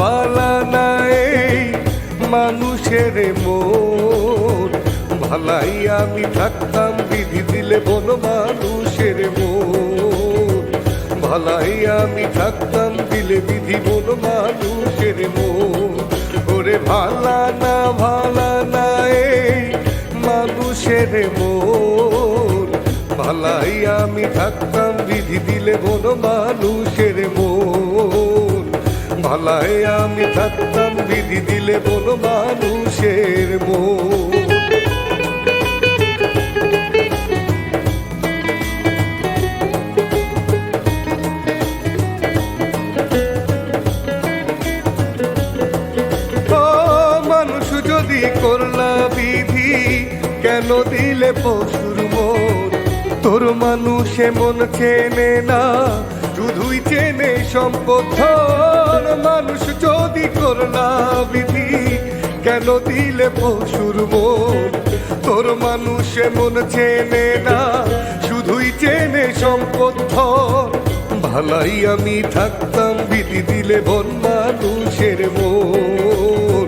ভালা নাই এই মানুষের মো ভালাই আমি থাকতাম, বিধি দিলে বলো মানুষের মো ভালাই আমি থাকতাম, দিলে বিধি বলো মানুষের মো ওরে ভালা না ভালা নাই এই মানুষের মো ভালাই আমি থাকতাম, বিধি দিলে বলো মানুষের মন। ভালাই আমি থাকতাম, বিধি দিলে বন মানুষের মন। ও মানুষ যদি করলা বিধি, কেন দিলে পশুর মন? তোর মানুষে মন চেনে না শুধুই চেনে সম্পদ মানুষ যদি করলা বিধি কেন দিলে পশুর মন তোর মানুষে মন চেনে না, শুধুই চেনে সম্পদ। ভালাই আমি থাকতাম বিধি দিলে বন মানুষের মন।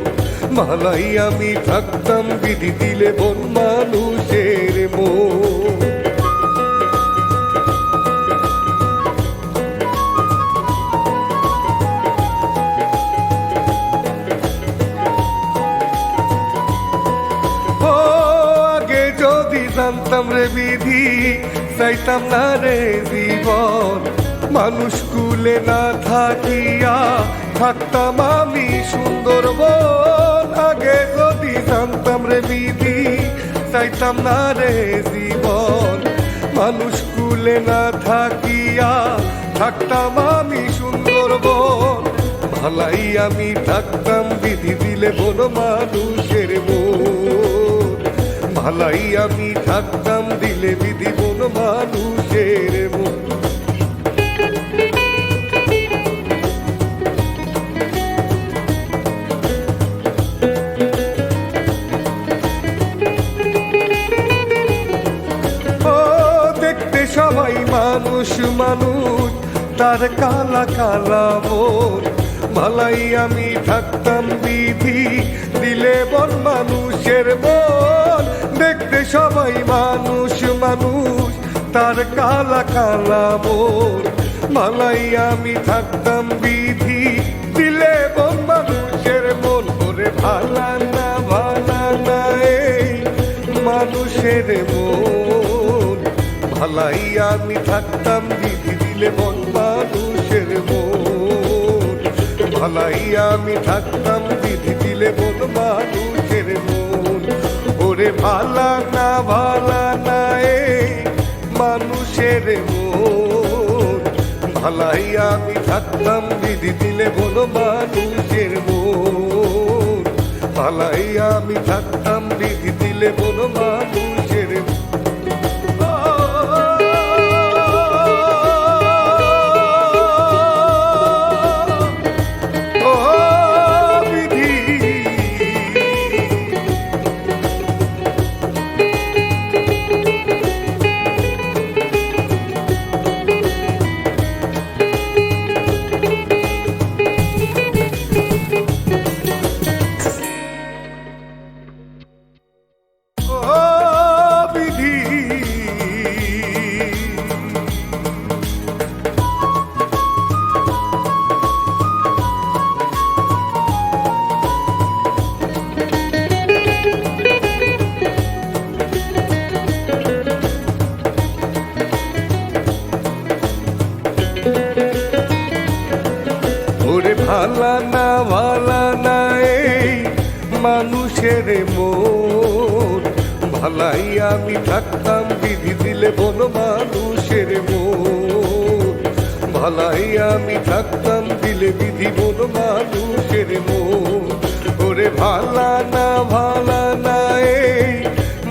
ভালাই আমি থাকতাম বিধি দিলে বন মানুষের মন। জানতাম রে বিধি, চাইতাম না রে জীবন। মানুষ কুলে না থাকিয়া থাকতাম আমি সুন্দরবন আগে যদি জানতাম রে বিধি, চাইতাম না রে জীবন। মানুষ কুলে না থাকিয়া থাকতাম আমি সুন্দরবন ভালাই আমি থাকতাম, বিধি দিলে বন মানুষের মন ভালাই আমি থাকতাম দিলে বিধি বন মানুষের মন দেখতে সবাই মানুষ মানুষ, তার কালা কালা মন ভালাই আমি থাকতাম বিধি, দিলে বন মানুষের মন। দেখতে সবাই মানুষ মানুষ, তার কালা কালা মন ভালাই আমি থাকতাম বিধি, দিলে মানুষের মন করে ভালা না ভালা না এই মানুষের মন। ভালাই আমি থাকতাম বিধি, দিলে মন মানুষের মন। ভালাই আমি থাকতাম ওরে ভালা না ভালা না এ মানুষের মন। ভালাই আমি থাকতাম দিদি দিলে বলো মানুষের মন। ভালাই আমি থাকতাম দিদি দিলে বলো মানুষের মানুষের মন। ভালাই আমি থাকতাম, বিধি দিলে বন মানুষের মন। ভালাই আমি থাকতাম, দিলে বিধি বন মানুষের মন। ওরে ভালা না ভালা না এই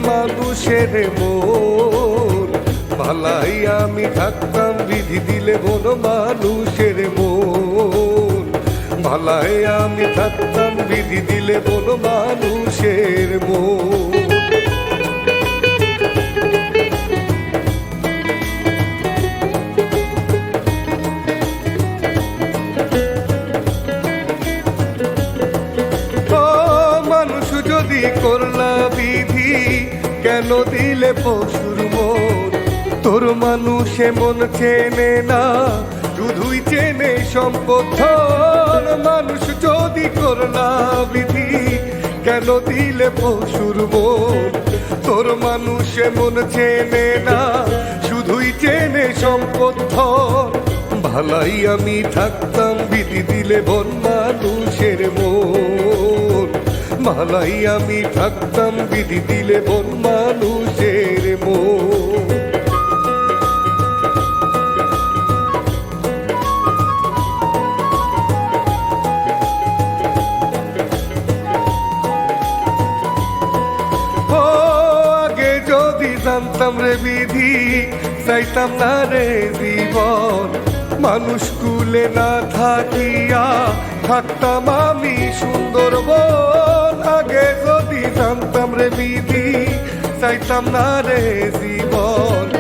মানুষের মন। ভালাই আমি থাকতাম, বিধি দিলে বন মানুষের মন। ভালাই আমি থাকতাম বিধি দিলে বন মানুষের মন। ও মানুষ, যদি কেন দিলে পশুর মন? তোর মানুষে মন চেনে না শুধুই চেনে সম্পদ মানুষ যদি করলা বিধি কেন দিলে পশুর তোর মানুষে মন চেনে না, শুধুই চেনে সম্পদ ভালাই আমি থাকতাম বিধি দিলে বন মানুষের মন। ভালাই আমি থাকতাম বিধি দিলে বন মানুষের যদি রে বিধি চাইতাম না রে জীবন। মানুষ কুলে না থাকিয়া থাকতাম আমি সুন্দর সুন্দরবন আগে যদি জানতাম রে বিধি চাইতাম না রে জীবন।